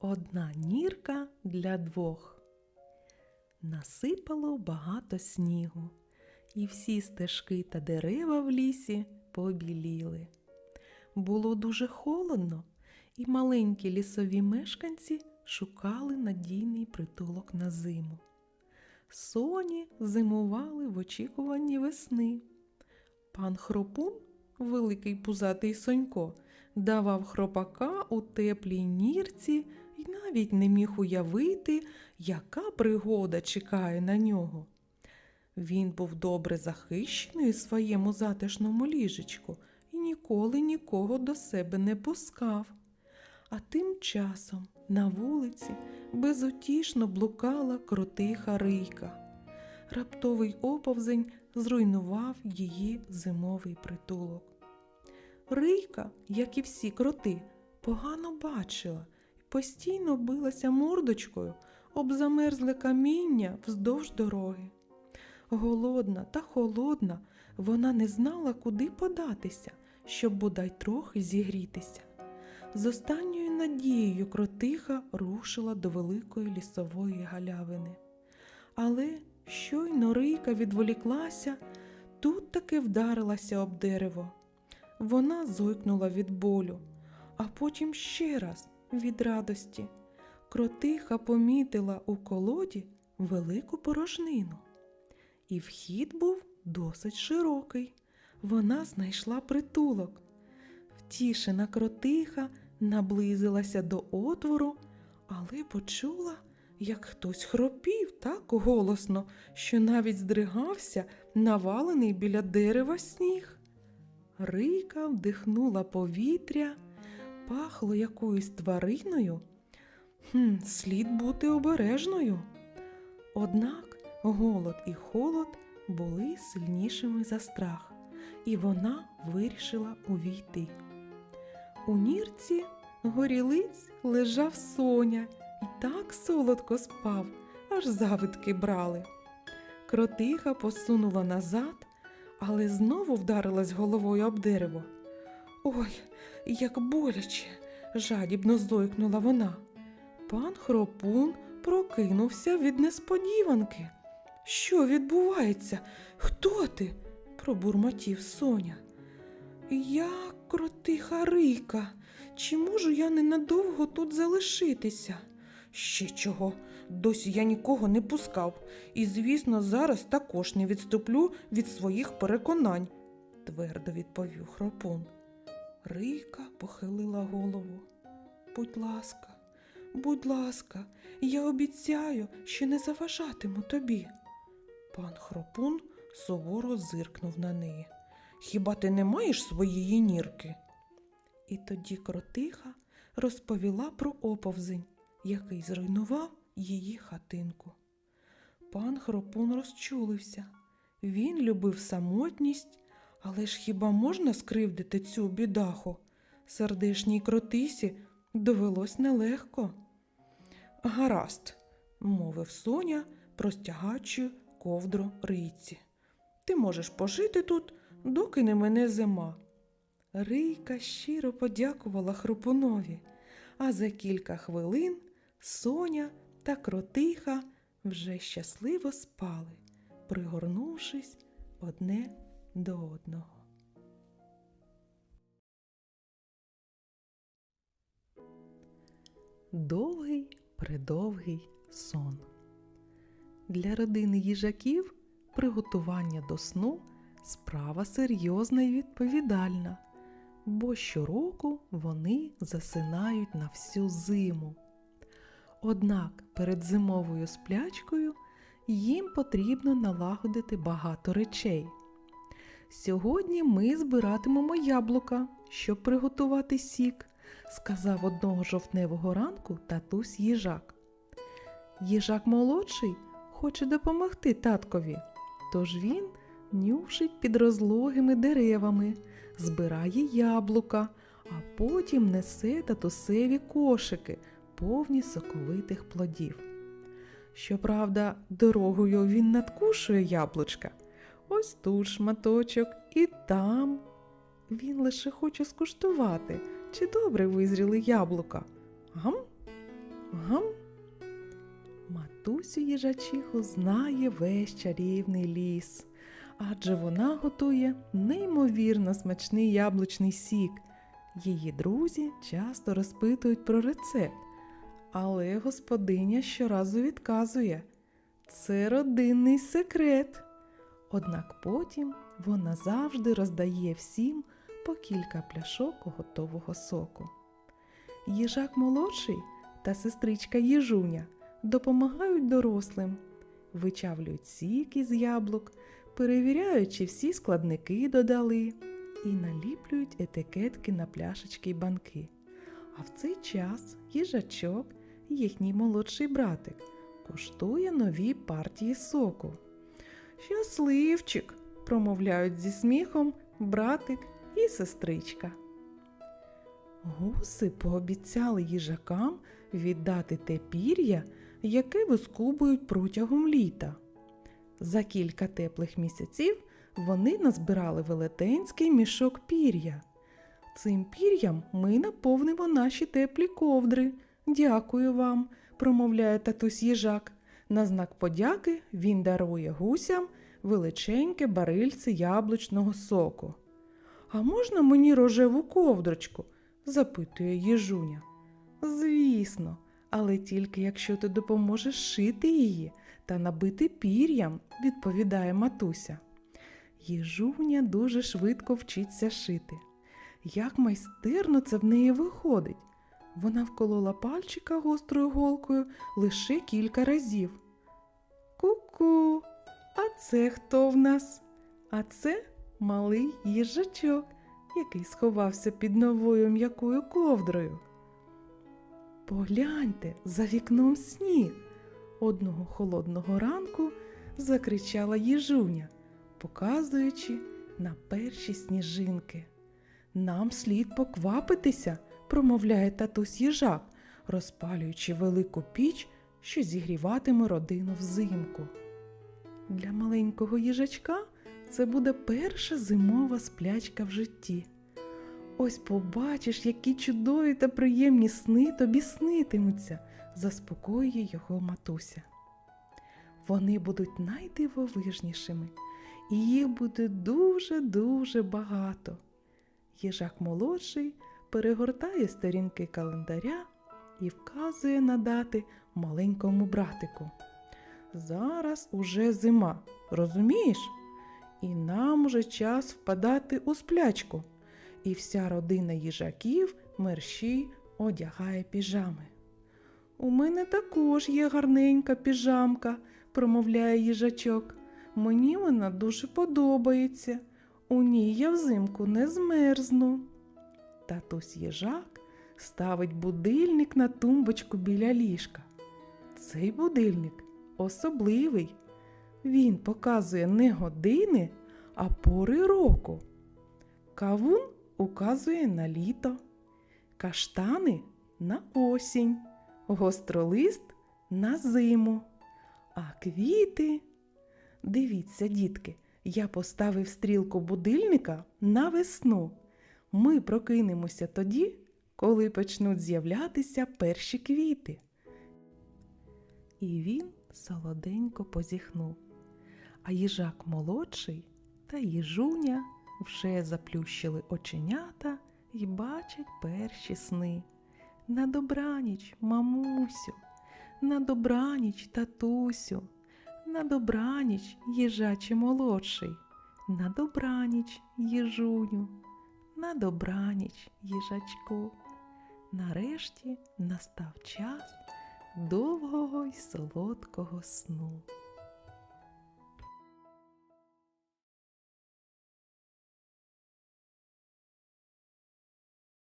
Одна нірка для двох. Насипало багато снігу, і всі стежки та дерева в лісі побіліли. Було дуже холодно, і маленькі лісові мешканці шукали надійний притулок на зиму. Соні зимували в очікуванні весни. Пан Хропун, великий пузатий сонько, давав хропака у теплій нірці і навіть не міг уявити, яка пригода чекає на нього. Він був добре захищений у своєму затишному ліжечку і ніколи нікого до себе не пускав. А тим часом на вулиці безутішно блукала кротиха Рийка. Раптовий оповзень зруйнував її зимовий притулок. Рийка, як і всі кроти, погано бачила постійно билася мордочкою об замерзле каміння вздовж дороги. Голодна та холодна, вона не знала, куди податися, щоб бодай трохи зігрітися. З останньою надією кротиха рушила до великої лісової галявини. Але щойно рийка відволіклася, тут таки вдарилася об дерево. Вона зойкнула від болю, а потім ще раз від радості. Кротиха помітила у колоді велику порожнину. І вхід був досить широкий. Вона знайшла притулок. Втішена кротиха наблизилася до отвору, але почула, як хтось хропів так голосно, що навіть здригався навалений біля дерева сніг. Рийка вдихнула повітря, пахло якоюсь твариною. Хм, слід бути обережною. Однак голод і холод були сильнішими за страх, і вона вирішила увійти. У нірці горілиць лежав соня і так солодко спав, аж завидки брали. Кротиха посунула назад, але знову вдарилась головою об дерево. Ой, як боляче, жадібно зойкнула вона. Пан Хропун прокинувся від несподіванки. Що відбувається? Хто ти? пробурмотів Соня. Я кротиха Рийка. Чи можу я ненадовго тут залишитися? Ще чого? Досі я нікого не пускав, і, звісно, зараз також не відступлю від своїх переконань, твердо відповів хропун. Рийка похилила голову. Будь ласка, будь ласка, я обіцяю, що не заважатиму тобі. Пан хропун суворо зиркнув на неї. Хіба ти не маєш своєї нірки? І тоді кротиха розповіла про оповзень, який зруйнував її хатинку. Пан хропун розчулився. Він любив самотність, але ж хіба можна скривдити цю бідаху? Сердешній кротисі довелось нелегко. Гаразд, мовив Соня, простягаючи ковдру рийці. Ти можеш пожити тут, доки не мене зима. Рийка щиро подякувала хропунові, а за кілька хвилин Соня та кротиха вже щасливо спали, пригорнувшись одне до одного. Довгий придовгий сон. Для родини їжаків приготування до сну справа серйозна і відповідальна, бо щороку вони засинають на всю зиму. Однак перед зимовою сплячкою їм потрібно налагодити багато речей. Сьогодні ми збиратимемо яблука, щоб приготувати сік, сказав одного жовтневого ранку татусь їжак. Їжак молодший хоче допомогти таткові, тож він нюшить під розлогими деревами, збирає яблука, а потім несе татусеві кошики, повні соковитих плодів. Щоправда, дорогою він надкушує яблучка. Ось тут шматочок і там. Він лише хоче скуштувати, чи добре визріли яблука. Гам? Гам. Матусю їжачиху знає весь чарівний ліс, адже вона готує неймовірно смачний яблучний сік. Її друзі часто розпитують про рецепт, але господиня щоразу відказує це родинний секрет. Однак потім вона завжди роздає всім по кілька пляшок готового соку. Їжак молодший та сестричка Їжуня допомагають дорослим, вичавлюють сік із яблук, перевіряють, чи всі складники додали, і наліплюють етикетки на пляшечки й банки. А в цей час їжачок, їхній молодший братик, коштує нові партії соку. Щасливчик, промовляють зі сміхом братик і сестричка. Гуси пообіцяли їжакам віддати те пір'я, яке вискубують протягом літа. За кілька теплих місяців вони назбирали велетенський мішок пір'я. Цим пір'ям ми наповнимо наші теплі ковдри. Дякую вам, промовляє татусь їжак. На знак подяки він дарує гусям величеньке барильце яблучного соку. А можна мені рожеву ковдрочку? запитує їжуня. Звісно, але тільки якщо ти допоможеш шити її та набити пір'ям, відповідає матуся. Їжуня дуже швидко вчиться шити. Як майстерно це в неї виходить. Вона вколола пальчика гострою голкою лише кілька разів. Ку-ку, а це хто в нас? А це малий їжачок, який сховався під новою м'якою ковдрою. Погляньте, за вікном сніг. Одного холодного ранку закричала їжуня, показуючи на перші сніжинки. Нам слід поквапитися, промовляє татусь їжак, розпалюючи велику піч, що зігріватиме родину взимку. Для маленького їжачка це буде перша зимова сплячка в житті. Ось побачиш, які чудові та приємні сни тобі снитимуться, заспокоює його матуся. Вони будуть найдивовижнішими, і їх буде дуже-дуже багато. Їжак молодший перегортає сторінки календаря і вказує на дати маленькому братику. Зараз уже зима, розумієш? І нам уже час впадати у сплячку. І вся родина їжаків мерщій одягає піжами. У мене також є гарненька піжамка, промовляє їжачок. Мені вона дуже подобається. У ній я взимку не змерзну. Татусь їжак ставить будильник на тумбочку біля ліжка. Цей будильник особливий. Він показує не години, а пори року. Кавун указує на літо, каштани на осінь, гостролист на зиму, а квіти. Дивіться, дітки, я поставив стрілку будильника на весну. Ми прокинемося тоді, коли почнуть з'являтися перші квіти. І він солоденько позіхнув. А їжак молодший та їжуня вже заплющили оченята і бачать перші сни. На добраніч, мамусю, на добраніч, татусю, на добраніч, їжаче молодший, на добраніч, їжуню, на добраніч, їжачку. Нарешті настав час довгого й солодкого сну.